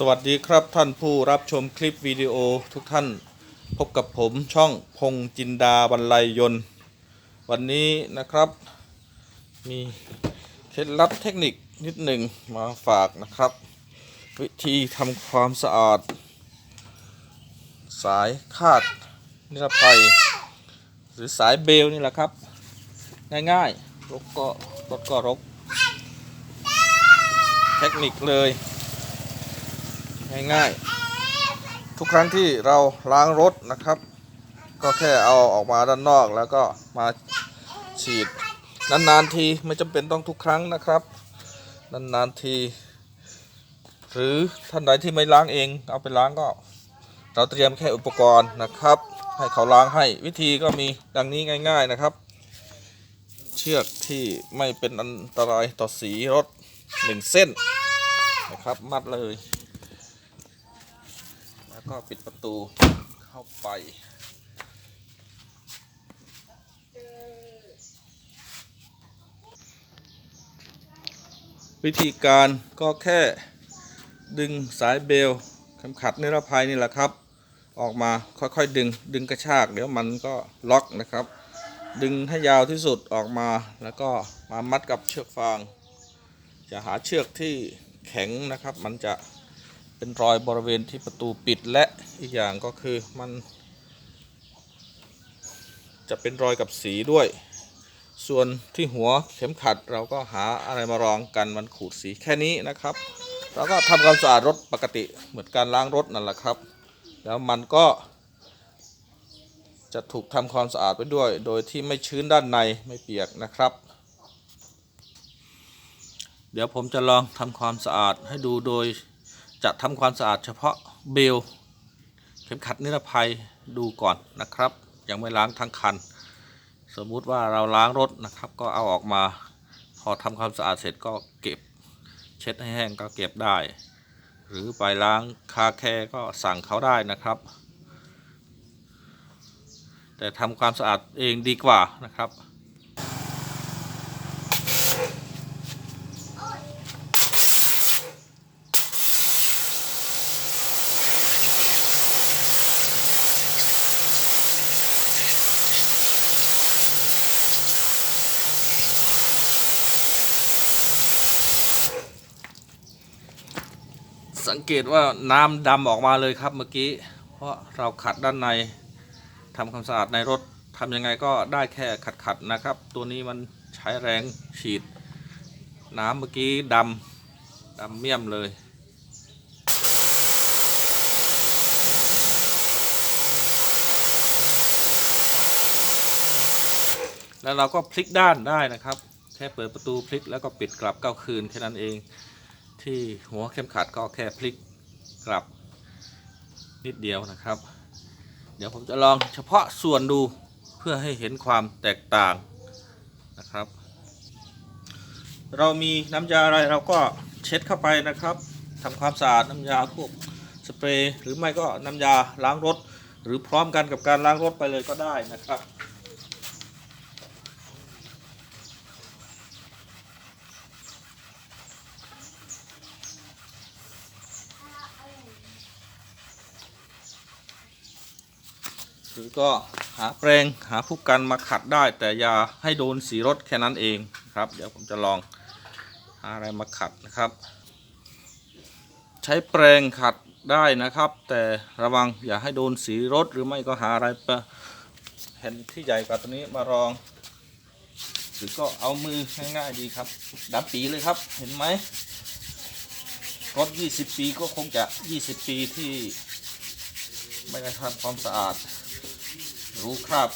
สวัสดีครับท่านผู้รับชมคลิปวิดีโอทุกท่านพบกับผมช่องพงจินดาบรรลัยยนต์ วันนี้นะครับ มีเคล็ดลับเทคนิคนิดหนึ่งมาฝากนะครับ วิธีทำความสะอาด สายคาดนิรภัย หรือสายเบลนี่แหละครับ ง่ายๆรกก็รถก็รก เทคนิคเลย ง่ายๆ ทุกครั้งที่เราล้างรถนะครับ ก็แค่เอาออกมาด้านนอกแล้วก็มาฉีดนานๆทีไม่จำเป็นต้องทุกครั้งนะครับ นานๆที หรือท่านใดที่ไม่ล้างเอง เอาไปล้างก็เราเตรียมแค่อุปกรณ์นะครับ ให้เขาล้างให้วิธีก็มีดังนี้ง่าย ๆนะครับ เชือกที่ไม่เป็นอันตรายต่อสีรถหนึ่งเส้นนะครับ มัดเลย ก็ปิดประตูเข้าไปวิธีการก็แค่ดึงสายเบลเข็มขัดนิรภัยนี่แหละครับ ออกมาค่อยๆดึงดึงกระชากเดี๋ยวมันก็ล็อกนะครับ ดึงให้ยาวที่สุดออกมาแล้วก็มามัดกับเชือกฟาง จะหาเชือกที่แข็งนะครับ มันจะเป็นรอยบริเวณที่ประตูปิดและ อีกอย่างก็คือมัน จะเป็นรอยกับสีด้วย ส่วนที่หัวเข็มขัดเราก็หาอะไรมารองกันมันขูดสีแค่นี้นะครับเราก็ทำความสะอาดรถปกติเหมือนการล้างรถนั่นแหละครับ แล้วมันก็ จะถูกทำความสะอาดไปด้วย โดยที่ไม่ชื้นด้านในไม่เปียกนะครับเดี๋ยวผมจะลองทำความสะอาดให้ดูโดยจะทำความสะอาดเฉพาะเบล เข็มขัดนิรภัยดูก่อนนะครับ ยังไม่ล้างทั้งคัน สมมุติว่าเราล้างรถนะครับ ก็เอาออกมา พอทำความสะอาดเสร็จก็เก็บ เช็ดให้แห้งก็เก็บได้ หรือไปล้างคาแคร์ก็สั่งเขาได้นะครับ แต่ทำความสะอาดเองดีกว่านะครับ สังเกตว่าน้ำดำออกมาเลยครับเมื่อกี้ เพราะเราขัดด้านในทำความสะอาดในรถทำยังไงก็ได้แค่ขัดๆนะครับ ตัวนี้มันใช้แรงฉีด น้ำเมื่อกี้ดำดำเมี่ยมเลยแล้วเราก็พลิกด้านได้นะครับ แค่เปิดประตูพลิกแล้วก็ปิดกลับเก้าคืนแค่นั้นเอง ที่หัวเข็มขัดก็แค่พลิกกลับนิดเดียวนะครับ เดี๋ยวผมจะลองเฉพาะส่วนดูเพื่อให้เห็นความแตกต่างนะครับ เรามีน้ำยาอะไรเราก็เช็ดเข้าไปนะครับทำความสะอาดน้ำยาพวกสเปรย์หรือไม่ก็น้ำยาล้างรถ หรือพร้อมกันกับการล้างรถไปเลยก็ได้นะครับ รือก็หาแปรงหาผู้กันมาขัดได้ แต่อย่าให้โดนสีรถแค่นั้นเองครับ เดี๋ยวผมจะลองหาอะไรมาขัดนะครับ ใช้แปรงขัดได้นะครับ แต่ระวังอย่าให้โดนสีรถหรือไม่ก็หาอะไรปะแผ่นที่ใหญ่กว่าตัวนี้มารองหรือก็เอามือง่ายๆดีครับดับปีเลยครับเห็นไหมรถ 20 ปีก็คงจะ 20 ปีที่ไม่ได้ทำความสะอาด รู้คราบ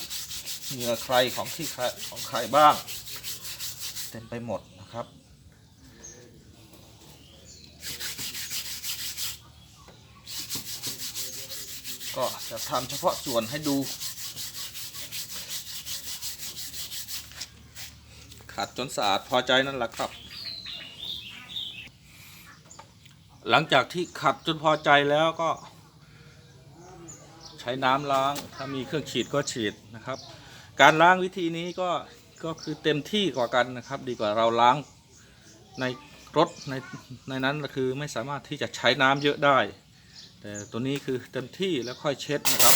เหงื่อใครของที่ใครของใครบ้าง เต็มไปหมดนะครับ ก็จะทำเฉพาะส่วนให้ดู ขัดจนสะอาดพอใจนั่นแหละครับ หลังจากที่ขัดจนพอใจแล้วก็ ใช้น้ำล้าง ถ้ามีเครื่องฉีดก็ฉีดนะครับ การล้างวิธีนี้ก็ก็คือเต็มที่กว่ากันนะครับ ดีกว่าเราล้างในรถในในนั้นก็คือไม่สามารถที่จะใช้น้ำเยอะได้ แต่ตัวนี้คือเต็มที่แล้วค่อยเช็ดนะครับ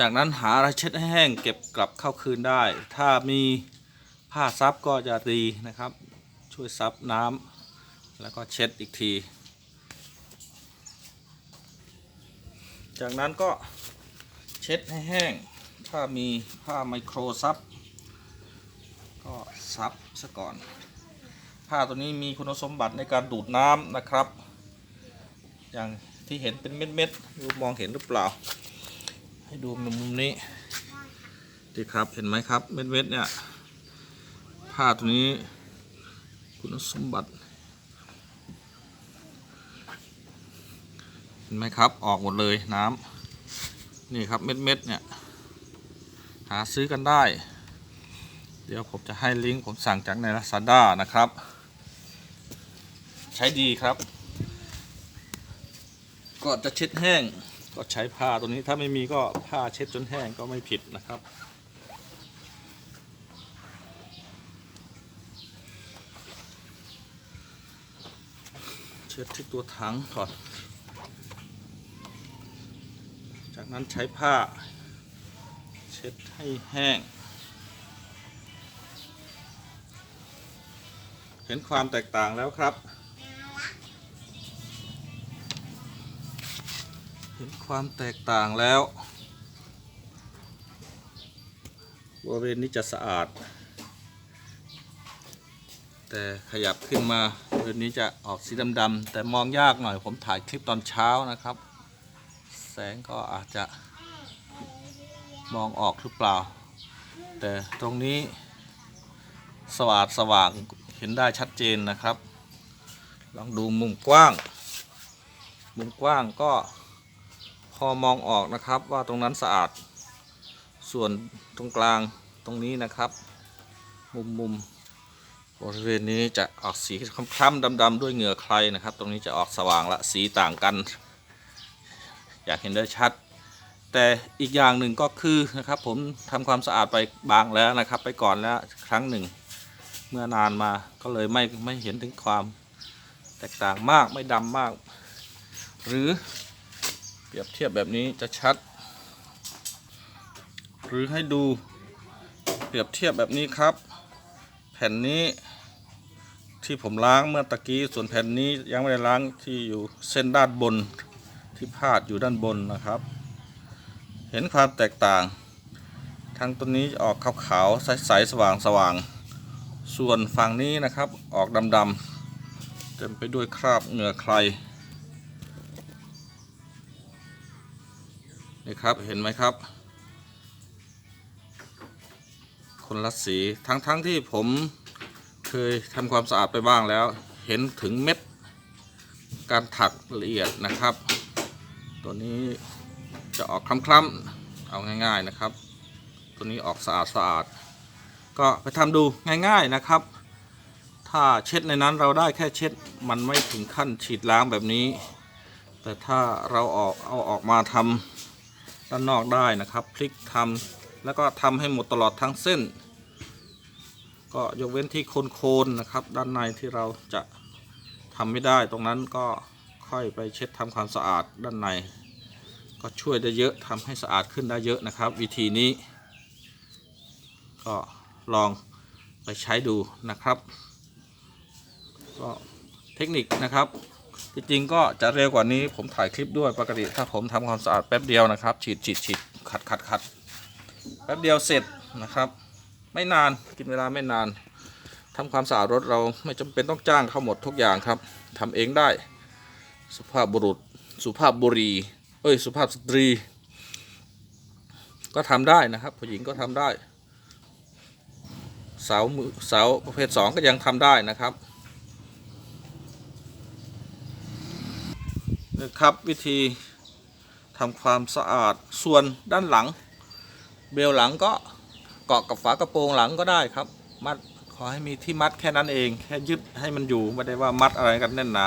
จากนั้นหาอะไรเช็ดให้แห้งเก็บกลับเข้าคืนได้ ถ้ามีผ้าซับก็จะดีนะครับ ช่วยซับน้ำแล้วก็เช็ดอีกที จากนั้นก็เช็ดให้แห้ง ถ้ามีผ้าไมโครซับก็ซับซะก่อน ผ้าตัวนี้มีคุณสมบัติในการดูดน้ำนะครับ อย่างที่เห็นเป็นเม็ดๆดูมองเห็นหรือเปล่า ให้ดูมุมนี้ดีครับเห็นไหมครับ เม็ดๆเนี่ยผ้าตัวนี้คุณสมบัติ เห็นไหมครับออกหมดเลยน้ำนี่ครับเม็ดๆเนี่ย หาซื้อกันได้ เดี๋ยวผมจะให้ลิงก์ผมสั่งจากใน Lazada นะครับ ใช้ดีครับ ก็จะเช็ดแห้ง ก็ใช้ผ้าตัวนี้ถ้าไม่มีก็ผ้าเช็ดจนแห้งก็ไม่ผิดนะครับ เช็ดที่ตัวถังก่อน จากนั้นใช้ผ้า เช็ดให้แห้ง เห็นความแตกต่างแล้วครับ ห็นความแตกต่างแล้วบริเวณนี้จะสะอาด แต่ขยับขึ้นมาบริเวณนี้จะออกสีดำๆแต่มองยากหน่อย ผมถ่ายคลิปตอนเช้านะครับ แสงก็อาจจะมองออกหรือเปล่า แต่ตรงนี้สว่างสว่างเห็นได้ชัดเจนนะครับ ลองดูมุมกว้าง มุมกว้างก็ พอมองออกนะครับว่าตรงนั้นสะอาด ส่วนตรงกลางตรงนี้นะครับ มุมมุมบริเวณนี้จะออกสีคล้ำๆดำๆด้วยเหงื่อใครนะครับ ตรงนี้จะออกสว่างละสีต่างกัน อยากเห็นได้ชัด แต่อีกอย่างหนึ่งก็คือนะครับ ผมทำความสะอาดไปบางแล้วนะครับ ไปก่อนแล้วครั้งหนึ่ง เมื่อนานมาก็เลยไม่ไม่เห็นถึงความแตกต่างมากไม่ดำมาก หรือ รียบเทียบแบบนี้จะชัด หรือให้ดูเปรียบเทียบแบบนี้ครับ แผ่นนี้ที่ผมล้างเมื่อตะกี้ส่วนแผ่นนี้ยังไม่ได้ล้างที่อยู่เส้นด้านบนที่พาดอยู่ด้านบนนะครับ เห็นความแตกต่างทางตัวนี้ออกขาวๆใสๆสว่างๆส่วนฝั่งนี้นะครับออกดำๆเต็มไปด้วยคราบเหงื่อใคร นี่ครับเห็นไหมครับ คนละสีทั้งๆทที่ผมเคยทำความสะอาดไปบ้างแล้ว เห็นถึงเม็ด การถักละเอียดนะครับ ตัวนี้จะออกคล้ำๆเอาง่าย ๆนะครับ ตัวนี้ออกสะอาดสะอาดก็ไปทำดูง่าย ๆนะครับ ถ้าเช็ดในนั้นเราได้แค่เช็ดมันไม่ถึงขั้นฉีดล้างแบบนี้ แต่ถ้าเราออกเอาออกมาทำ ด้านนอกได้นะครับพลิกทำแล้วก็ทำให้หมดตลอดทั้งเส้น ก็ยกเว้นที่โคนๆนะครับ ด้านในที่เราจะทำไม่ได้ตรงนั้นก็ค่อยไปเช็ดทำความสะอาดด้านใน ก็ช่วยได้เยอะทำให้สะอาดขึ้นได้เยอะนะครับ วิธีนี้ ก็ลองไปใช้ดูนะครับ ก็เทคนิคนะครับ จริงๆก็จะเร็วกว่านี้ผมถ่ายคลิปด้วยปกติถ้าผมทำความสะอาดแป๊บเดียวนะครับ ฉีดฉีดฉีดขัดขัดขัดแป๊บเดียวเสร็จนะครับ ไม่นานกินเวลาไม่นานทำความสะอาดรถเราไม่จำเป็นต้องจ้างเข้าหมดทุกอย่างครับทำเองได้ สุภาพบุรุษ สุภาพบุรีเอ้ยสุภาพสตรี ก็ทำได้นะครับ ผู้หญิงก็ทำได้สามือสาประเภทสองก็ยังทำได้นะครับ นะครับ วิธีทำความสะอาดส่วนด้านหลัง เบลหลังก็เกาะกับฝากระโปรงหลังก็ได้ครับ มัดขอให้มีที่มัดแค่นั้นเอง แค่ยึดให้มันอยู่ไม่ได้ว่ามัดอะไรกันแน่นหนา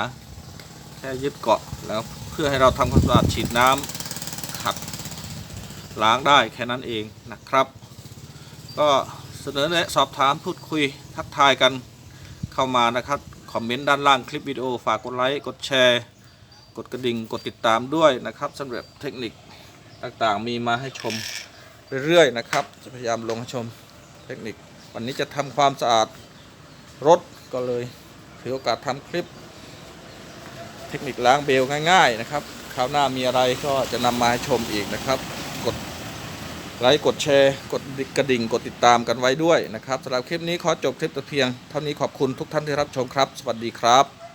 แค่ยึดเกาะแล้วเพื่อให้เราทำความสะอาดฉีดน้ำขัดล้างได้แค่นั้นเองนะครับ ก็เสนอแนะสอบถามพูดคุยทักทายกันเข้ามานะครับ คอมเมนต์ด้านล่างคลิปวิดีโอฝากกดไลค์กดแชร์ กดกระดิ่งกดติดตามด้วยนะครับสำหรับเทคนิคต่างๆ มีมาให้ชมเรื่อยๆนะครับ จะพยายามลงให้ชมเทคนิค วันนี้จะทำความสะอาดรถก็เลยถือโอกาสทำคลิป เทคนิคล้างเบลง่ายๆนะครับคราวหน้ามีอะไรก็จะนำมาให้ชมอีกนะครับ กดไลค์กดแชร์ กดกระดิ่งกดติดตามกันไว้ด้วยนะครับสำหรับคลิปนี้ขอจบคลิปแต่เพียง เท่านี้ขอบคุณทุกท่านที่รับชมครับ สวัสดีครับ